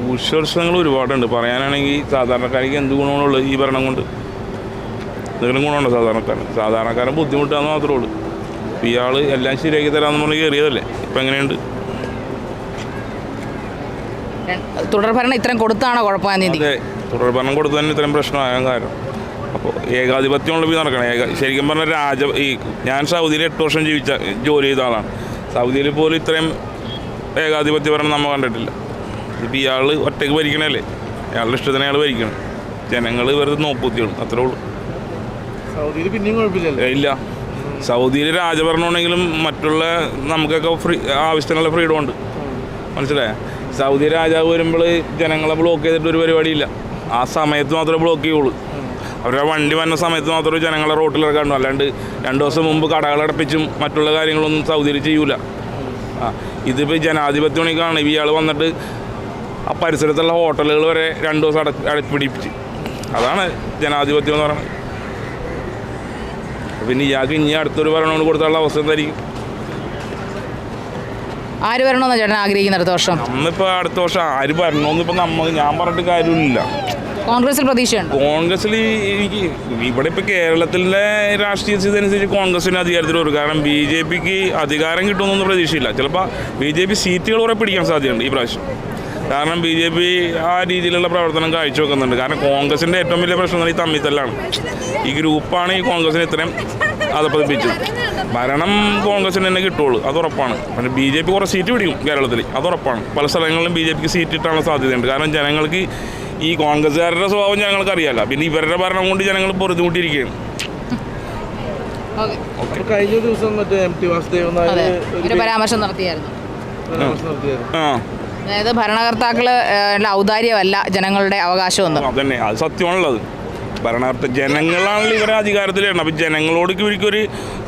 ദൂഷ്യവശങ്ങൾ ഒരുപാടുണ്ട്. പറയാനാണെങ്കിൽ സാധാരണക്കാർക്ക് എന്ത് ഗുണമാണുള്ളത് ഈ ഭരണം കൊണ്ട്? എന്തെങ്കിലും ഗുണമുണ്ടോ സാധാരണക്കാരൻ സാധാരണക്കാരൻ ബുദ്ധിമുട്ടാന്ന് മാത്രമേ ഉള്ളൂ. അപ്പോൾ ഇയാൾ എല്ലാം ശരിയാക്കി തരാമെന്ന് പറഞ്ഞ് കയറിയതല്ലേ ഇപ്പം എങ്ങനെയുണ്ട്? തുടർഭരണം ഇത്രയും കൊടുത്താണോ ചിന്തിക്കുന്നത് അതെ. തുടർഭരണം കൊടുത്തു തന്നെ ഇത്രയും പ്രശ്നമാകാൻ കാരണം. അപ്പോൾ ഏകാധിപത്യമുള്ള പോയി നടക്കണം. ഏക ശരിക്കും പറഞ്ഞാൽ രാജ ഈ ഞാൻ സൗദിയിൽ എട്ട് വർഷം ജീവിച്ച ജോലി ചെയ്ത ആളാണ്. സൗദിയിൽ പോലും ഇത്രയും ഏകാധിപത്യ ഭരണം നമ്മൾ കണ്ടിട്ടില്ല. ഇപ്പം ഇയാൾ ഒറ്റയ്ക്ക് ഭരിക്കണല്ലേ? അയാളുടെ ഇഷ്ടത്തിന് അയാൾ ഭരിക്കണം. ജനങ്ങൾ വെറുതെ നോപ്പുത്തിയുള്ളൂ അത്രേ ഉള്ളൂ. സൗദിയിൽ പിന്നെയും കുഴപ്പമില്ലല്ലോ. ഇല്ല. സൗദിയിൽ രാജഭരണമാണെങ്കിലും മറ്റുള്ള നമുക്കൊക്കെ ഫ്രീ ആവശ്യത്തിനുള്ള ഫ്രീഡം ഉണ്ട്. മനസ്സിലായ? സൗദി രാജാവ് വരുമ്പോൾ ജനങ്ങളെ ബ്ലോക്ക് ചെയ്തിട്ട് ഒരു പരിപാടിയില്ല. ആ സമയത്ത് മാത്രമേ ബ്ലോക്ക് ചെയ്യുള്ളൂ. അവരുടെ വണ്ടി വന്ന സമയത്ത് മാത്രമേ ജനങ്ങളെ റോട്ടിലിറക്കാണ്ടു അല്ലാണ്ട് രണ്ട് ദിവസം മുമ്പ് കടകളടപ്പിച്ചും മറ്റുള്ള കാര്യങ്ങളൊന്നും സൗദിയിൽ ചെയ്യൂല. ആ ഇതിപ്പോൾ ജനാധിപത്യമാണെങ്കിൽ മണിക്കാണ് ഇയാൾ വന്നിട്ട് ആ പരിസരത്തുള്ള ഹോട്ടലുകൾ വരെ രണ്ട് ദിവസം അട അടപ്പിടിപ്പിച്ച്. അതാണ് ജനാധിപത്യം എന്ന് പറയുന്നത്. പിന്നെ ഇയാൾക്ക് ഇനി അടുത്തൊരു ഭരണം കൊടുത്തുള്ള അവസ്ഥ എന്തായിരിക്കും? ആര് വരണമെന്ന് ചേട്ടൻ ആഗ്രഹിക്കുന്ന അടുത്ത വർഷം? നമ്മിപ്പോൾ അടുത്ത വർഷം ആര് വരണമെന്ന് ഇപ്പം നമ്മൾ ഞാൻ പറഞ്ഞിട്ട് കാര്യമില്ല. കോൺഗ്രസിൽ പ്രതീക്ഷയുണ്ടോ? കോൺഗ്രസിൽ എനിക്ക് ഇവിടെ ഇപ്പോൾ കേരളത്തിലെ രാഷ്ട്രീയ സ്ഥിതി അനുസരിച്ച് കോൺഗ്രസിന് അധികാരത്തിൽ വരും. കാരണം ബി ജെ പിക്ക് അധികാരം കിട്ടുമെന്നൊന്നും പ്രതീക്ഷയില്ല. ചിലപ്പോൾ ബി ജെ പി സീറ്റുകൾ കുറെ പിടിക്കാൻ സാധ്യതയുണ്ട് ഈ പ്രാവശ്യം. കാരണം ബി ജെ പി ആ രീതിയിലുള്ള പ്രവർത്തനം കാഴ്ചവെക്കുന്നുണ്ട്. കാരണം കോൺഗ്രസിന്റെ ഏറ്റവും വലിയ പ്രശ്നം എന്ന് ഈ തമ്മിത്തല്ലാണ്. ഈ ഗ്രൂപ്പാണ് ഈ കോൺഗ്രസിന് ഇത്രയും അതപ്പതിപ്പിച്ചത്. ഭരണം കോൺഗ്രസിന് തന്നെ കിട്ടുള്ളൂ അത് ഉറപ്പാണ്. പിന്നെ ബി ജെ പി കുറേ സീറ്റ് പിടിക്കും കേരളത്തിൽ അത് ഉറപ്പാണ്. പല സ്ഥലങ്ങളിലും ബി ജെ പിക്ക് സീറ്റ് കിട്ടാനുള്ള സാധ്യതയുണ്ട്. കാരണം ജനങ്ങൾക്ക് ഈ കോൺഗ്രസ്സുകാരുടെ സ്വഭാവം ഞങ്ങൾക്ക് അറിയാമല്ല. പിന്നെ ഇവരുടെ ഭരണം കൊണ്ട് ജനങ്ങൾ പൊറുതുകൂട്ടിയിരിക്കുകയാണ് കഴിഞ്ഞ ദിവസം മറ്റേ എം ടി വാസുദേവൻ നായർ ഒരു ഒരു പരാമർശം നടത്തിയായിരുന്നു. പരാമർശം നടത്തിയായിരുന്നു. ആ. അതായത് ഭരണകർത്താക്കൾ ഔദാര്യമല്ല ജനങ്ങളുടെ അവകാശമൊന്നും. അതന്നെ. അത് സത്യമാണുള്ളത്. ഭരണകർത്ത ജനങ്ങളാണല്ലോ ഇവരെ അധികാരത്തിലാണ് അപ്പം ജനങ്ങളോട് ഇവർക്കൊരു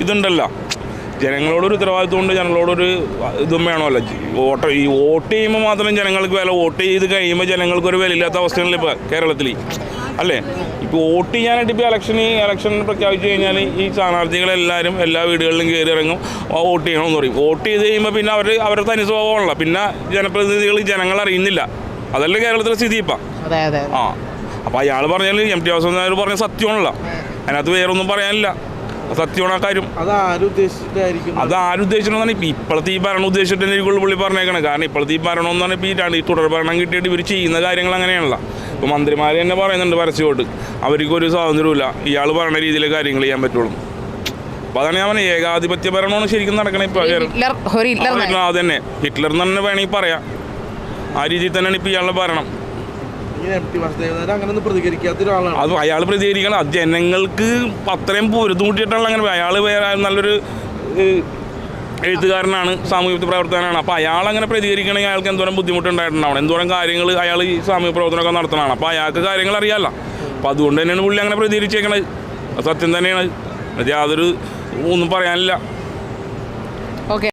ഇതുണ്ടല്ലോ. ജനങ്ങളോടൊരു ഉത്തരവാദിത്വം ഉണ്ട് ജനങ്ങളോടൊരു ഇതും വേണമല്ലോ. വോട്ട് ഈ വോട്ട് ചെയ്യുമ്പോൾ മാത്രം ജനങ്ങൾക്ക് വില വോട്ട് ചെയ്ത് കഴിയുമ്പോൾ ജനങ്ങൾക്കൊരു വിലയില്ലാത്ത അവസ്ഥയാണല്ലോ ഇപ്പോൾ കേരളത്തിൽ അല്ലേ? ഇപ്പോൾ വോട്ട് ചെയ്യാനായിട്ട് ഇപ്പോൾ ഇലക്ഷന് ഇലക്ഷൻ പ്രഖ്യാപിച്ചു കഴിഞ്ഞാൽ ഈ സ്ഥാനാർത്ഥികളെല്ലാവരും എല്ലാ വീടുകളിലും കയറി ഇറങ്ങും വോട്ട് ചെയ്യണമെന്ന് പറയും. വോട്ട് ചെയ്ത് കഴിയുമ്പോൾ പിന്നെ അവർ അവരുടെ തനി സ്വഭാവമുള്ള പിന്നെ ജനപ്രതിനിധികൾ ജനങ്ങൾ അറിയുന്നില്ല. അതല്ലേ കേരളത്തിലെ സ്ഥിതി ഇപ്പം. ആ. അപ്പോൾ അയാൾ പറഞ്ഞാൽ എം ടി വാസുദേവൻ നായർ പറഞ്ഞ സത്യമാണല്ലോ. അതിനകത്ത് വേറൊന്നും പറയാനില്ല. സത്യമാണ് ആ കാര്യം അത് ആരുദ്ദേശിച്ചിട്ടാണ് അത് ഇപ്പം ഇപ്പോഴത്തെ ഈ ഭരണം ഉദ്ദേശിച്ചിട്ട് തന്നെ പുള്ളി പറഞ്ഞേക്കണേ. കാരണം ഇപ്പോഴത്തെ ഈ ഭരണം എന്ന് പറഞ്ഞാൽ ഇപ്പോൾ ഈ തുടർ ഭരണം കിട്ടിയിട്ട് ഇവർ ചെയ്യുന്ന കാര്യങ്ങൾ അങ്ങനെയാണല്ലോ. ഇപ്പോൾ മന്ത്രിമാർ തന്നെ പറയുന്നുണ്ട് പരസ്യമായിട്ട്. അവർക്കൊരു സ്വാതന്ത്ര്യമില്ല ഇയാൾ പറയുന്ന രീതിയിലെ കാര്യങ്ങൾ ചെയ്യാൻ പറ്റുള്ളൂ. അപ്പോൾ അതാണ് ഞാൻ പറഞ്ഞത് ഏകാധിപത്യ ഭരണമാണ് ശരിക്കും നടക്കണേ ഇപ്പോൾ ഹിറ്റ്ലർ തന്നെ ഹിറ്റ്ലർ നയം. അതന്നെ. ഹിറ്റ്ലർ എന്ന് തന്നെ വേണമെങ്കിൽ പറയാം. ആ രീതിയിൽ തന്നെയാണ് ഇപ്പോൾ ഇയാളുടെ ഭരണം. ഇങ്ങനെ എം ടി വാസുദേവൻ അങ്ങനെ ഒന്നും പ്രതികരിക്കാത്ത ഒരാളാണ് അത് അയാൾ പ്രതികരിക്കണം. അത് ജനങ്ങൾക്ക് അത്രയും പൊരുത്തൂട്ടിയിട്ടാണ് അങ്ങനെ അയാൾ വേറെ നല്ലൊരു എഴുത്തുകാരനാണ് സാമൂഹ്യ പ്രവർത്തകനാണ്. അപ്പോൾ അയാൾ അങ്ങനെ പ്രതികരിക്കണമെങ്കിൽ അയാൾക്ക് എന്തോരം ബുദ്ധിമുട്ടുണ്ടായിട്ടുണ്ടാവണം. എന്തോരം കാര്യങ്ങൾ അയാൾ ഈ സാമൂഹ്യ പ്രവർത്തനമൊക്കെ നടത്തണമാണ് അപ്പോൾ അയാൾക്ക് കാര്യങ്ങൾ അറിയാമല്ലോ അപ്പോൾ അതുകൊണ്ട് തന്നെയാണ് പുള്ളി അങ്ങനെ പ്രതികരിച്ചേക്കണത്. സത്യം തന്നെയാണ്. അത് യാതൊരു ഒന്നും പറയാനില്ല. ഓക്കെ